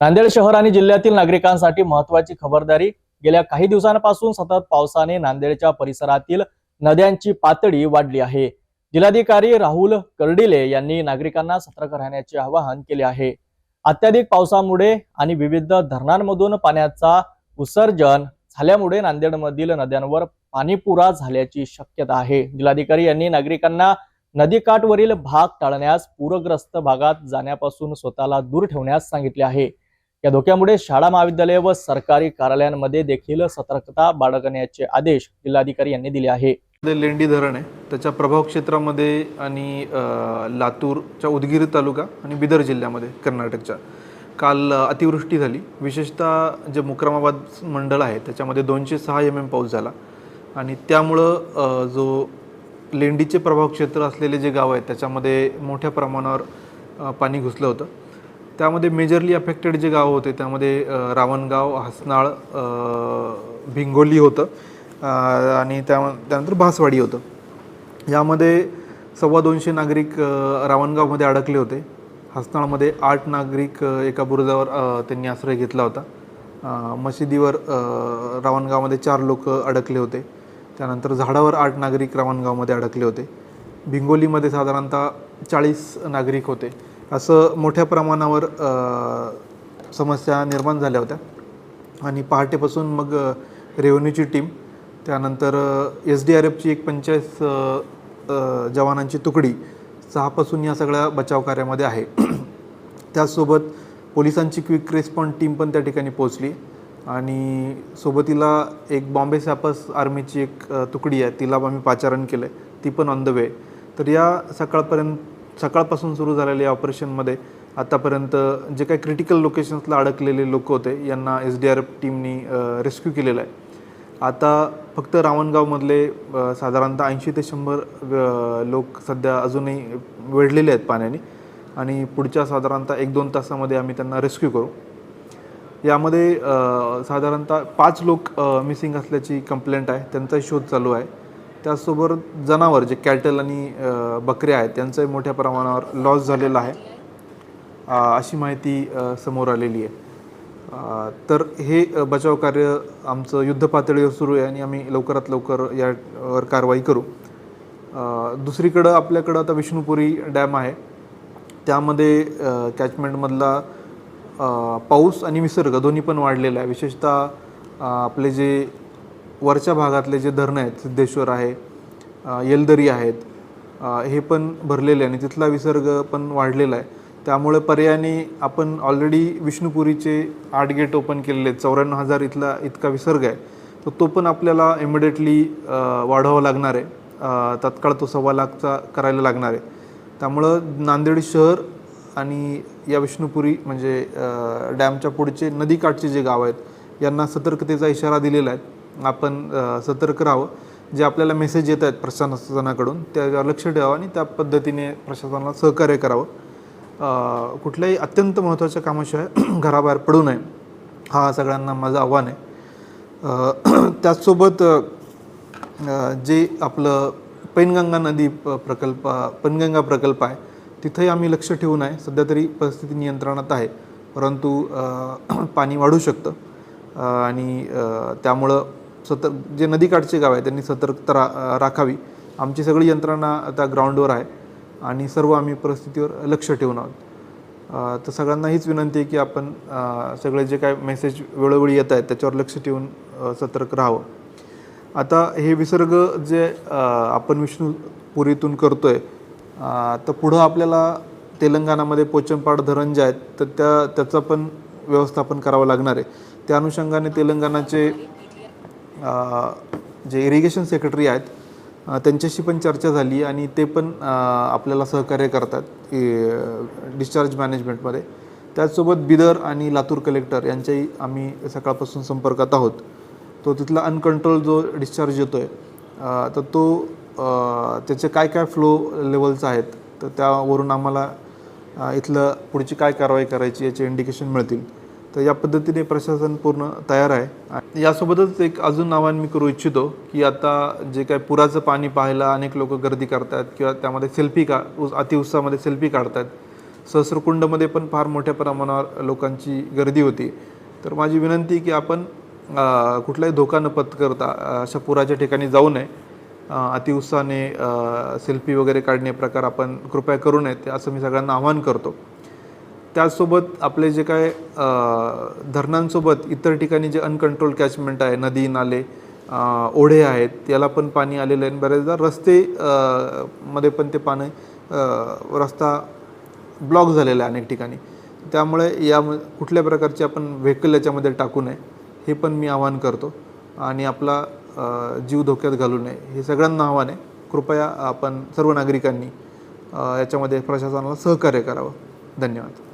नांदेड शहर आणि जिल्ह्यातील नागरिकांसाठी महत्वाची खबरदारी. गेल्या काही दिवसांपासून सतत पावसाने नांदेडच्या परिसरातील नद्यांची पातळी वाढली आहे. जिल्हाधिकारी राहुल कर्डिले यांनी नागरिकांना सतर्क राहण्याचे आवाहन केले आहे. अत्याधिक पावसामुळे आणि विविध धरणांमधून पाण्याचा उत्सर्जन झाल्यामुळे नांदेडमधील नद्यांवर पाणीपुरा झाल्याची शक्यता आहे. जिल्हाधिकारी यांनी नागरिकांना नदीकाठवरील भाग टाळण्यास पूरग्रस्त भागात जाण्यापासून स्वतःला दूर ठेवण्यास सांगितले आहे. या धोक्यामुळे शाळा महाविद्यालय व सरकारी कार्यालयांमध्ये देखील सतर्कता बाळगण्याचे आदेश जिल्हाधिकारी यांनी दिले आहे. लेंडी धरण आहे. त्याच्या प्रभाव क्षेत्रामध्ये आणि लातूरच्या उदगीर तालुका आणि बिदर जिल्ह्यामध्ये कर्नाटकच्या. काल अतिवृष्टी झाली. विशेषतः जे मुक्रमाबाद मंडळ आहे त्याच्यामध्ये दोनशे सहा एम एम पाऊस झाला. आणि त्यामुळं जो लेंडीचे प्रभाव क्षेत्र असलेले जे गाव आहेत त्याच्यामध्ये मोठ्या प्रमाणावर पाणी घुसलं होतं. त्यामध्ये मेजरली अफेक्टेड जे गाव होते त्यामध्ये रावणगाव हसनाळ भिंगोली होतं आणि त्या त्यानंतर भासवाडी होतं. यामध्ये सव्वा दोनशे नागरिक रावणगावमध्ये अडकले होते. हसनाळमध्ये आठ नागरिक एका बुरुजावर त्यांनी आश्रय घेतला होता. मशिदीवर रावणगावमध्ये चार लोक अडकले होते. त्यानंतर झाडावर आठ नागरिक रावणगावमध्ये अडकले होते. भिंगोलीमध्ये साधारणतः चाळीस नागरिक होते. असं मोठ्या प्रमाणावर समस्या निर्माण झाल्या होत्या. आणि पहाटेपासून मग रेव्हन्यूची टीम त्यानंतर एस डी आर एफची एक पंचायत जवानांची तुकडी सहापासून या सगळ्या बचाव कार्यामध्ये आहे. त्याचसोबत पोलिसांची क्विक रिस्पॉन्स टीम पण त्या ठिकाणी पोहोचली. आणि सोबतीला एक बॉम्बे सॅपस आर्मीची एक तुकडी आहे तिला आम्ही पाचारण केलं आहे ती पण ऑन द वे. तर या सकाळपर्यंत सकाळपासून सुरू झालेल्या ऑपरेशनमध्ये आतापर्यंत जे काही क्रिटिकल लोकेशन्सला अडकलेले लोक होते यांना एस डी आर एफ टीमनी रेस्क्यू केलेलं आहे. आता फक्त रावणगावमधले साधारणतः ऐंशी ते शंभर लोक सध्या अजूनही वेढलेले आहेत पाण्याने आणि पुढच्या साधारणतः एक दोन तासामध्ये आम्ही त्यांना रेस्क्यू करू. यामध्ये साधारणतः पाच लोक मिसिंग असल्याची कंप्लेंट आहे त्यांचाही शोध चालू आहे. त्याचसोबत जनावर जे कॅटल आणि बकऱ्या आहेत त्यांचाही मोठ्या प्रमाणावर लॉस झालेला आहे. अशी माहिती समोर आलेली आहे. तर हे बचाव कार्य आमचं युद्ध पातळीवर सुरू आहे आणि आम्ही लवकरात लवकर यावर कारवाई करू. दुसरीकडं आपल्याकडं आता विष्णुपुरी डॅम आहे. त्यामध्ये कॅचमेंटमधला पाऊस आणि विसर्ग दोन्ही पण वाढलेला आहे. विशेषतः आपले जे वरच्या भागातले जे धरणं आहेत सिद्धेश्वर आहे येलदरी आहेत हे पण भरलेले आहे आणि तिथला विसर्ग पण वाढलेला आहे. त्यामुळे पर्यायाने आपण ऑलरेडी विष्णुपुरीचे आठ गेट ओपन केलेले आहेत. चौऱ्याण्णव हजार इथला इतका विसर्ग आहे. तर तो पण आपल्याला इमिडिएटली वाढवावा लागणार आहे. तत्काळ तो सव्वा लाखचा करायला लागणार आहे. त्यामुळं नांदेड शहर आणि या विष्णुपुरी म्हणजे डॅमच्या पुढचे नदीकाठचे जे गाव आहेत यांना सतर्कतेचा इशारा दिलेला आहे. आपण सतर्क राहावं. जे आपल्याला मेसेज येत आहेत प्रशासनाकडून त्यावर लक्ष ठेवावं आणि त्या पद्धतीने प्रशासनाला सहकार्य करावं. कुठल्याही अत्यंत महत्त्वाच्या कामाशिवाय घराबाहेर पडू नये. हा सगळ्यांना माझं आव्हान आहे. त्याचसोबत जे आपलं पैनगंगा नदी प प्रकल्प पैनगंगा प्रकल्प आहे तिथंही आम्ही लक्ष ठेवून आहे. सध्या तरी परिस्थिती नियंत्रणात आहे. परंतु पाणी वाढू शकतं. आणि त्यामुळं सतर्क जे नदीकाठचे गाव आहे त्यांनी सतर्कता रा राखावी. आमची सगळी यंत्रणा आता ग्राउंडवर आहे आणि सर्व आम्ही परिस्थितीवर लक्ष ठेवून आहोत. तर सगळ्यांना हीच विनंती आहे की आपण सगळे जे काय मेसेज वेळोवेळी येत आहेत त्याच्यावर लक्ष ठेवून सतर्क राहावं. आता हे विसर्ग जे आपण विष्णुपुरीतून करतो आहे तर पुढं आपल्याला तेलंगणामध्ये पोचमपाड धरण जे आहेत तर त्या त्याचं पण व्यवस्थापन करावं लागणार आहे. त्या अनुषंगाने तेलंगणाचे जे इरिगेशन सेक्रेटरी आहेत त्यांच्याशी पण चर्चा झाली आणि ते पण आपल्याला सहकार्य करतात डिस्चार्ज मॅनेजमेंटमध्ये त्याचसोबत बिदर आणि लातूर कलेक्टर यांच्याही आम्ही सकाळपासून संपर्कात आहोत. तो तिथला अनकंट्रोल जो डिस्चार्ज येतो आहे तर तो त्याचे काय काय फ्लो लेवल्स आहेत तर त्यावरून आम्हाला इथलं पुढची काय कारवाई करायची याचे इंडिकेशन मिळतील. तर या पद्धतीने प्रशासन पूर्ण तयार आहे. यासोबतच एक अजून आव्हान मी करू इच्छितो की आता जे काय पुराचं पाणी पाहायला अनेक लोक गर्दी करतात किंवा त्यामध्ये सेल्फी का अतिउत्साहामध्ये सेल्फी काढतात. सहस्रकुंडमध्ये पण फार मोठ्या प्रमाणावर लोकांची गर्दी होती. तर माझी विनंती की आपण कुठलाही धोका न पत्करता अशा पुराच्या ठिकाणी जाऊ नये. अतिउत्साहाने सेल्फी वगैरे काढणे प्रकार आपण कृपया करू नयेत असं मी सगळ्यांना आव्हान करतो. त्याचसोबत आपले जे काय धरणांसोबत इतर ठिकाणी जे अनकंट्रोल कॅचमेंट आहे नदी नाले ओढे आहेत याला पण पाणी आलेलं आहे. आणि बऱ्याचदा रस्ते मध्ये पण ते पाणी रस्ता ब्लॉक झालेला आहे अनेक ठिकाणी. त्यामुळे या कुठल्या प्रकारचे आपण व्हेकल याच्यामध्ये टाकू नये हे पण मी आवाहन करतो. आणि आपला जीव धोक्यात घालू नये हे सगळ्यांना आव्हान आहे. कृपया आपण सर्व नागरिकांनी याच्यामध्ये प्रशासनाला सहकार्य करावं. धन्यवाद.